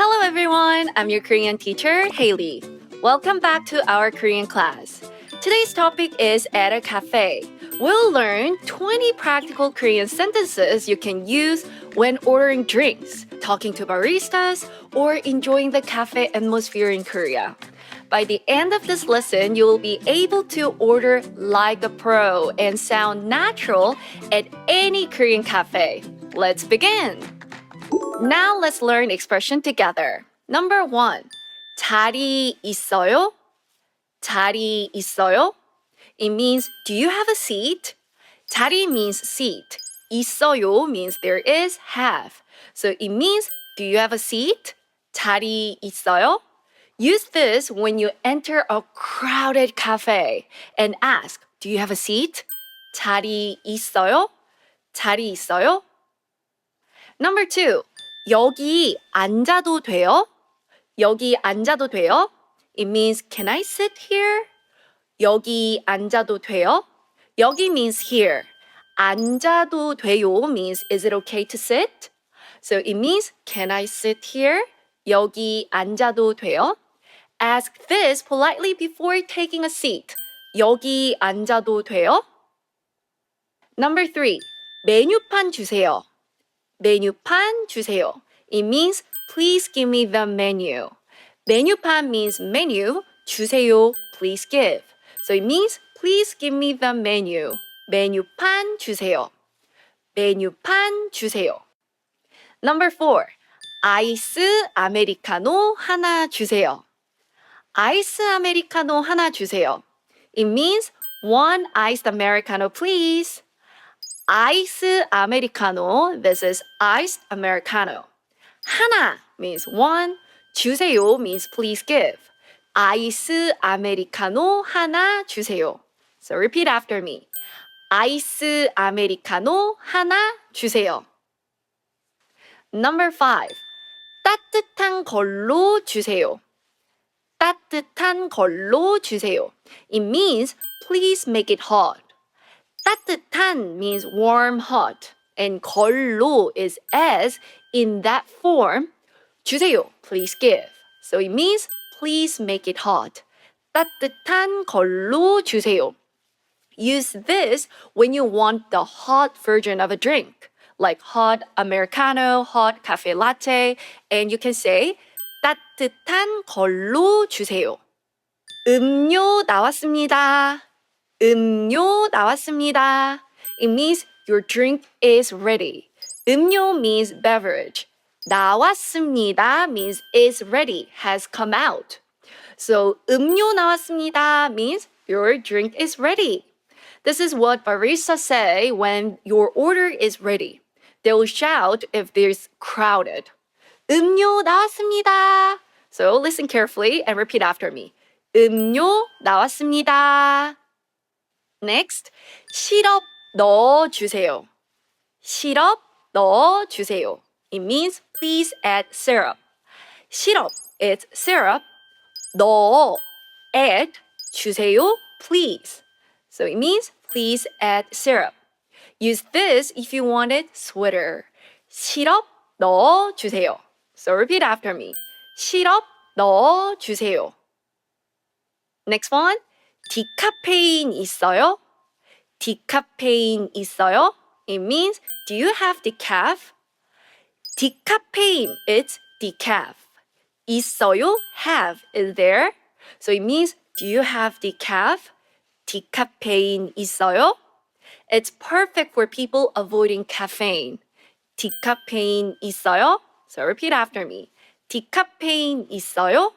Hello everyone, I'm your Korean teacher, Haley. Welcome back to our Korean class. Today's topic is at a cafe. We'll learn 20 practical Korean sentences you can use when ordering drinks, talking to baristas, or enjoying the cafe atmosphere in Korea. By the end of this lesson, you will be able to order like a pro and sound natural at any Korean cafe. Let's begin. Now let's learn expression together. Number one, 자리 있어요? 자리 있어요? It means, do you have a seat? 자리 means seat. 있어요 means there is, have. So it means, do you have a seat? 자리 있어요? Use this when you enter a crowded cafe and ask, do you have a seat? 자리 있어요? 자리 있어요? Number two, 여기 앉아도 돼요? 여기 앉아도 돼요? It means, can I sit here? 여기 앉아도 돼요? 여기 means here. 앉아도 돼요 means, is it okay to sit? So it means, can I sit here? 여기 앉아도 돼요? Ask this politely before taking a seat. 여기 앉아도 돼요? Number three, 메뉴판 주세요. 메뉴판 주세요. It means please give me the menu. 메뉴판 means menu. 주세요, please give. So it means please give me the menu. 메뉴판 주세요. 메뉴판 주세요. Number four, 아이스 아메리카노 하나 주세요. 아이스 아메리카노 하나 주세요. It means one iced americano, please. 아이스 아메리카노. This is iced americano. 하나 means one. 주세요 means please give. 아이스 아메리카노 하나 주세요. So repeat after me. 아이스 아메리카노 하나 주세요. Number five. 따뜻한 걸로 주세요. 따뜻한 걸로 주세요. It means please make it hot. 따뜻한 means warm, hot, and 걸로 is as in that form. 주세요, please give. So it means please make it hot. 따뜻한 걸로 주세요. Use this when you want the hot version of a drink, like hot americano, hot cafe latte, and you can say 따뜻한 걸로 주세요. 음료 나왔습니다. 음료 나왔습니다. It means your drink is ready. 음료 means beverage. 나왔습니다 means is ready, has come out. So 음료 나왔습니다 means your drink is ready. This is what baristas say when your order is ready. They will shout if there's crowded. 음료 나왔습니다. So listen carefully and repeat after me. 음료 나왔습니다. Next, 시럽 넣어 주세요. 시럽 넣어 주세요. It means please add syrup. 시럽 is syrup. 넣어 add 주세요 please. So it means please add syrup. Use this if you wanted sweeter. 시럽 넣어 주세요. So repeat after me. 시럽 넣어 주세요. Next one. 디카페인 있어요? 디카페인 있어요? It means do you have decaf? 디카페인 it's decaf. 있어요 have is there. So it means do you have decaf? 디카페인 있어요? It's perfect for people avoiding caffeine. 디카페인 있어요? So repeat after me. 디카페인 있어요?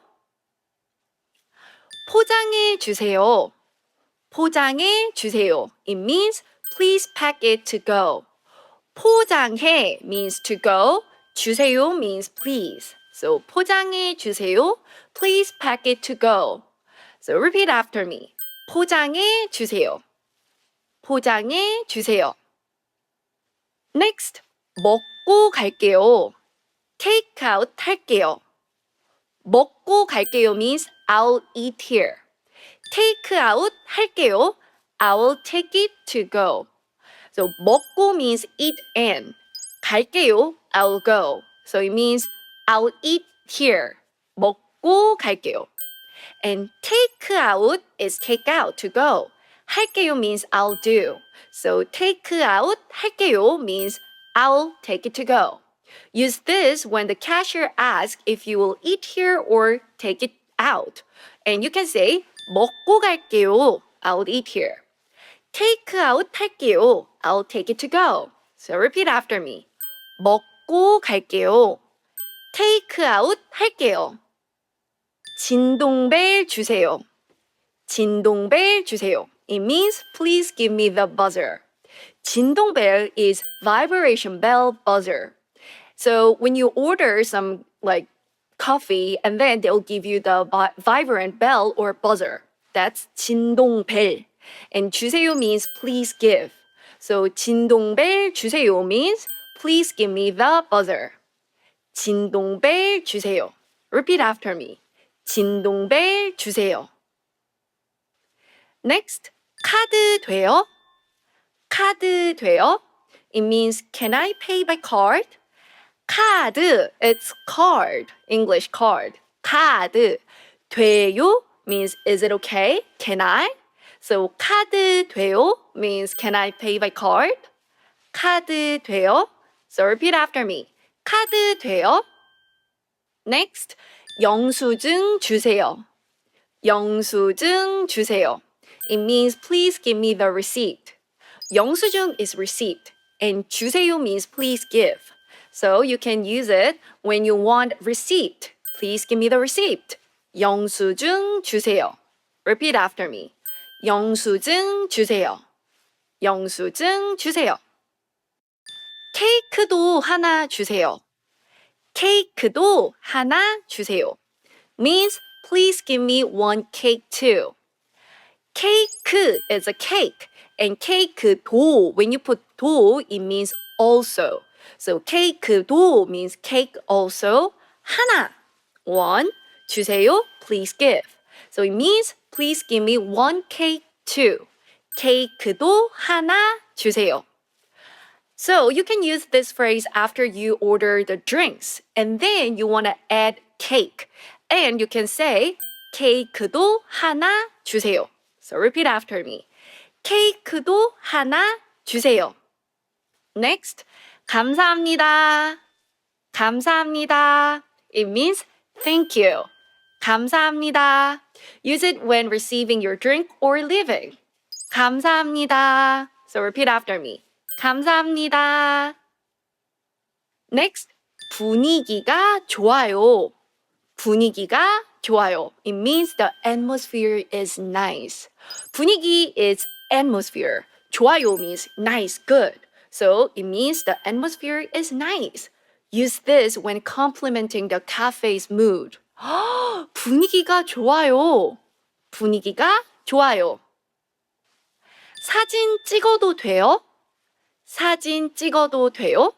포장해 주세요. 포장해 주세요. It means please pack it to go. 포장해 means to go. 주세요 means please. So 포장해 주세요. Please pack it to go. So repeat after me. 포장해 주세요. 포장해 주세요. Next. 먹고 갈게요. take out 할게요. 먹고 갈게요 means I'll eat here. take out 할게요. I will take it to go. So 먹고 means eat and. 갈게요. I will go. So it means I will eat here. 먹고 갈게요. And take out is take out to go. 할게요 means I'll do. So take out 할게요 means I'll take it to go. Use this when the cashier asks if you will eat here or take it out. And you can say 먹고 갈게요. I'll eat here. Take out 할게요. I'll take it to go. So repeat after me. 먹고 갈게요. Take out 할게요. 진동벨 주세요. 진동벨 주세요. It means please give me the buzzer. 진동벨 is vibration bell buzzer. So when you order some like coffee and then they'll give you the vi- vibrant bell or buzzer. That's 진동벨. And 주세요 means please give. So 진동벨 주세요 means please give me the buzzer. 진동벨 주세요. Repeat after me. 진동벨 주세요. Next, 카드 돼요? 카드 돼요? It means can I pay by card? 카드, it's card, English card. 카드. 돼요 means is it okay? Can I? So 카드 돼요 means can I pay by card? 카드 돼요? So repeat after me. 카드 돼요? Next, 영수증 주세요. 영수증 주세요. It means please give me the receipt. 영수증 is receipt and 주세요 means please give. So you can use it when you want receipt. Please give me the receipt. 영수증 주세요. Repeat after me. 영수증 주세요. 영수증 주세요. 케이크도 하나 주세요. 케이크도 하나 주세요. Means please give me one cake too. Cake is a cake and cake도 when you put 도 it means also. So cake도 means cake also. 하나 one 주세요 please give. So it means please give me one cake too. 케이크도 하나 주세요. So you can use this phrase after you order the drinks and then you want to add cake. And you can say 케이크도 하나 주세요. So repeat after me. 케이크도 하나 주세요. Next, 감사합니다. 감사합니다. It means thank you. 감사합니다. Use it when receiving your drink or leaving. 감사합니다. So repeat after me. 감사합니다. Next, 분위기가 좋아요. 분위기가 좋아요. It means the atmosphere is nice. 분위기 is atmosphere. 좋아요 means nice, good. So it means the atmosphere is nice. Use this when complimenting the cafe's mood. 분위기가 좋아요. 분위기가 좋아요. 사진 찍어도 돼요? 사진 찍어도 돼요?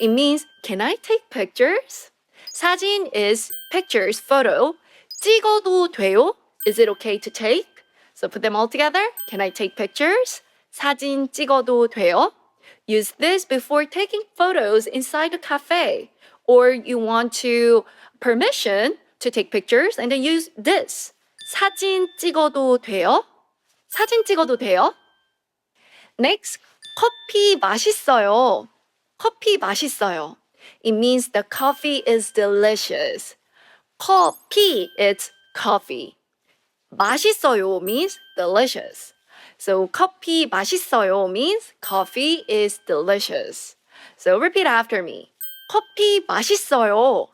It means can I take pictures? 사진 is pictures, photo. 찍어도 돼요? Is it okay to take? So put them all together. Can I take pictures? 사진 찍어도 돼요? Use this before taking photos inside the cafe. Or you want to permission to take pictures and then use this. 사진 찍어도 돼요? 사진 찍어도 돼요? Next, 커피 맛있어요. 커피 맛있어요. It means the coffee is delicious. 커피, it's coffee. 맛있어요 means delicious. So 커피 맛있어요 means coffee is delicious. So repeat after me. 커피 맛있어요.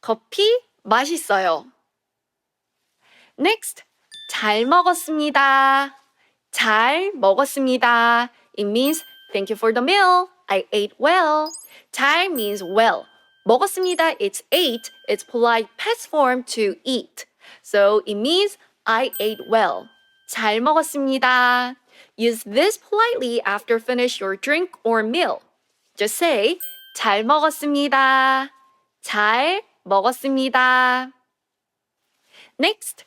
커피 맛있어요. Next, 잘 먹었습니다. 잘 먹었습니다. It means thank you for the meal. I ate well. 잘 means well. 먹었습니다. It's ate. It's polite past form to eat. So it means I ate well. 잘 먹었습니다. Use this politely after finish your drink or meal. Just say 잘 먹었습니다. 잘 먹었습니다. Next,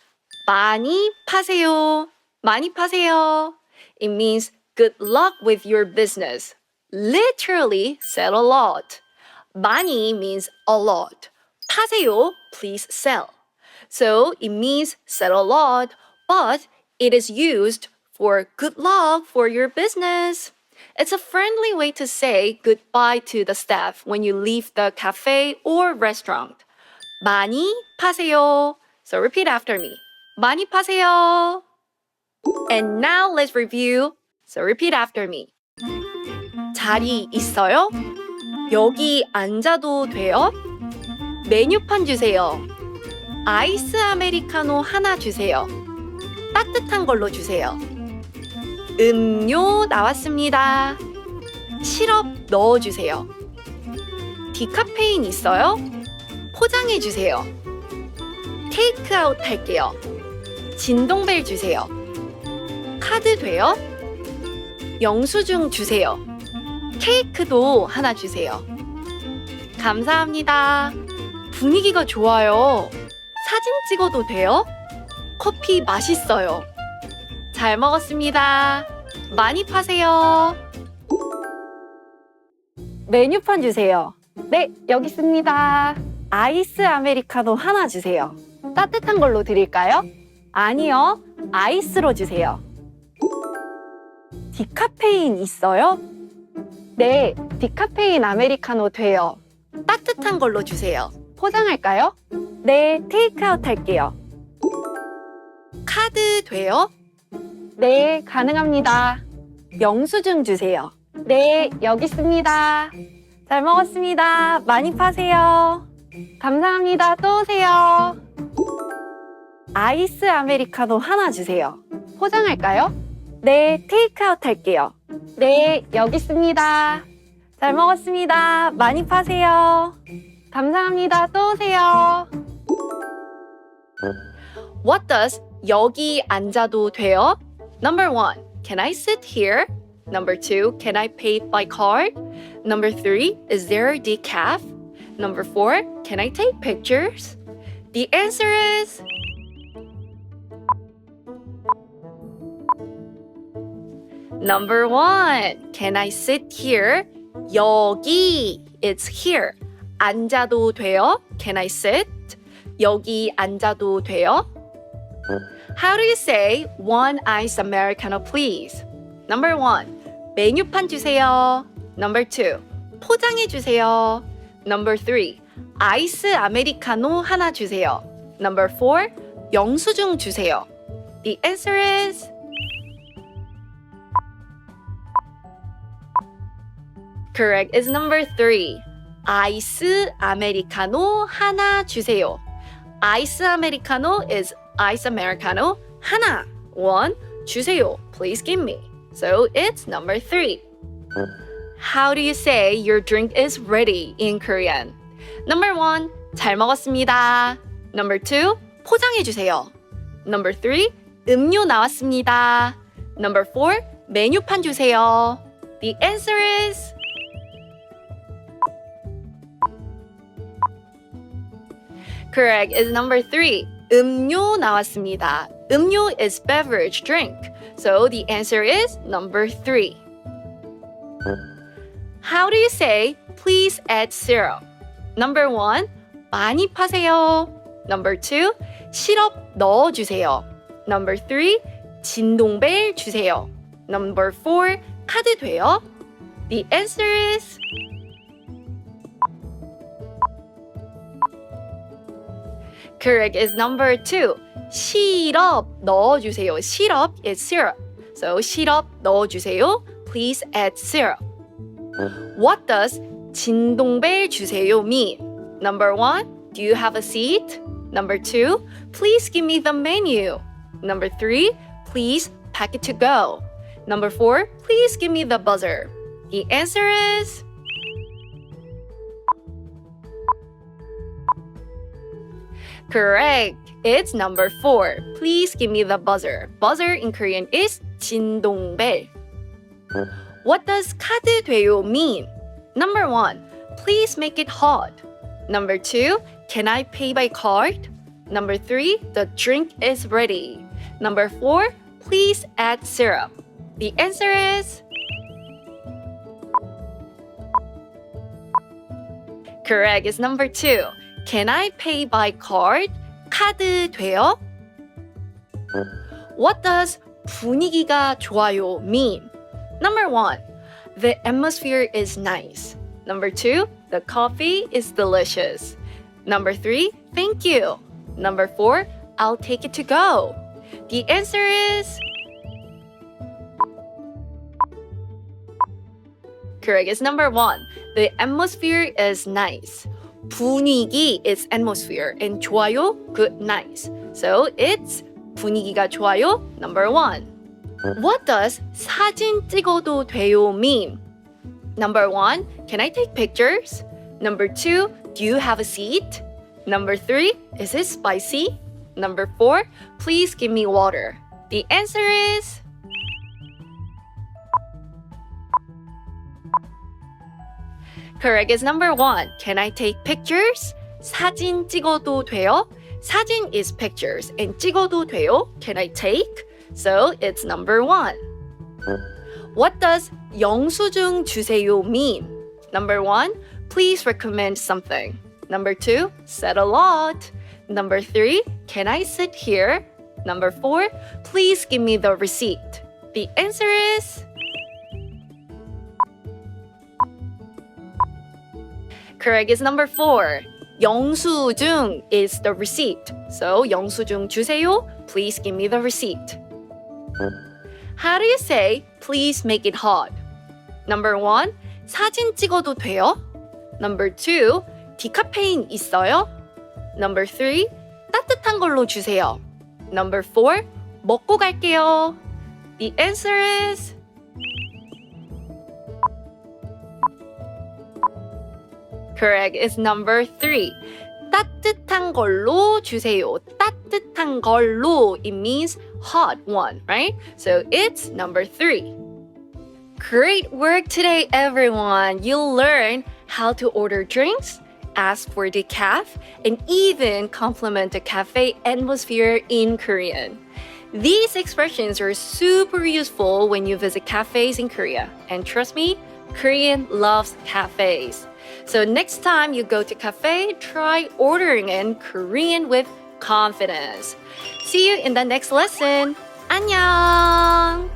많이 파세요. 많이 파세요. It means good luck with your business. Literally, sell a lot. 많이 means a lot. 파세요, please sell. So it means sell a lot, but it is used for good luck for your business. It's a friendly way to say goodbye to the staff when you leave the cafe or restaurant. 많이 파세요. So repeat after me. 많이 파세요. And now let's review. So repeat after me. 자리 있어요? 여기 앉아도 돼요? 메뉴판 주세요. 아이스 아메리카노 하나 주세요. 따뜻한 걸로 주세요. 음료 나왔습니다. 시럽 넣어주세요. 디카페인 있어요? 포장해 주세요. 테이크아웃 할게요. 진동벨 주세요. 카드 돼요? 영수증 주세요. 케이크도 하나 주세요. 감사합니다. 분위기가 좋아요. 사진 찍어도 돼요? 커피 맛있어요. 잘 먹었습니다. 많이 파세요. 메뉴판 주세요. 네, 여기 있습니다. 아이스 아메리카노 하나 주세요. 따뜻한 걸로 드릴까요? 아니요, 아이스로 주세요. 디카페인 있어요? 네, 디카페인 아메리카노 돼요. 따뜻한 걸로 주세요. 포장할까요? 네, 테이크아웃 할게요. 카드 돼요? 네, 가능합니다. 영수증 주세요. 네, 여기 있습니다. 잘 먹었습니다. 많이 파세요. 감사합니다. 또 오세요. 아이스 아메리카노 하나 주세요. 포장할까요? 네, 테이크아웃 할게요. 네, 여기 있습니다. 잘 먹었습니다. 많이 파세요. 감사합니다. 또 오세요. What does 여기 앉아도 돼요? Number one, can I sit here? Number two, can I pay by card? Number three, is there a decaf? Number four, can I take pictures? The answer is Number one, can I sit here? 여기, it's here. 앉아도 돼요? Can I sit? 여기 앉아도 돼요? How do you say one ice americano please? Number one, 메뉴판 주세요. Number two, 포장해 주세요. Number three, 아이스 아메리카노 하나 주세요. Number four, 영수증 주세요. The answer is correct is number three. 아이스 아메리카노 하나 주세요. 아이스 아메리카노 is ice americano 하나 one 주세요. Please give me. So it's number three. How do you say your drink is ready in Korean? Number one, 잘 먹었습니다. Number two, 포장해 주세요. Number three, 음료 나왔습니다. Number four, 메뉴판 주세요. The answer is correct is number three. 음료 나왔습니다. 음료 is beverage drink. So the answer is number three. How do you say please add syrup? Number one, 많이 파세요. Number two, 시럽 넣어주세요. Number three, 진동벨 주세요. Number four, 카드 돼요? The answer is correct is number two. 시럽 넣어주세요. 시럽 is syrup. So 시럽 넣어주세요. Please add syrup. What does 진동벨 주세요 mean? Number one, do you have a seat? Number two, please give me the menu. Number three, please pack it to go. Number four, please give me the buzzer. The answer is correct. It's number four. Please give me the buzzer. Buzzer in Korean is 진동벨. What does 카드 돼요 mean? Number one, please make it hot. Number two, can I pay by card? Number three, the drink is ready. Number four, please add syrup. The answer is correct. Is number two. Can I pay by card? 카드 돼요? What does 분위기가 좋아요 mean? Number one, the atmosphere is nice. Number two, the coffee is delicious. Number three, thank you. Number four, I'll take it to go. The answer is correct. It's number one. The atmosphere is nice. 분위기 is atmosphere and 좋아요 good nice. So it's 분위기가 좋아요 number one. What does 사진 찍어도 돼요 mean? Number one, can I take pictures? Number two, do you have a seat? Number three, is it spicy? Number four, please give me water. The answer is correct. Is number one. Can I take pictures? 사진 찍어도 돼요? 사진 is pictures and 찍어도 돼요? Can I take? So it's number one. What does 영수증 주세요 mean? Number one, please recommend something. Number two, said a lot. Number three, can I sit here? Number four, please give me the receipt. The answer is correct is number four. 영수증 is the receipt. So 영수증 주세요. Please give me the receipt. How do you say please make it hot? Number one, 사진 찍어도 돼요? Number two, 디카페인 있어요? Number three, 따뜻한 걸로 주세요. Number four, 먹고 갈게요. The answer is correct. It's number three. 따뜻한 걸로 주세요. 따뜻한 걸로. It means hot one, right? So it's number three. Great work today, everyone. You'll learn how to order drinks, ask for decaf, and even compliment the cafe atmosphere in Korean. These expressions are super useful when you visit cafes in Korea. And trust me, Korean loves cafes. So next time you go to cafe, try ordering in Korean with confidence. See you in the next lesson. 안녕!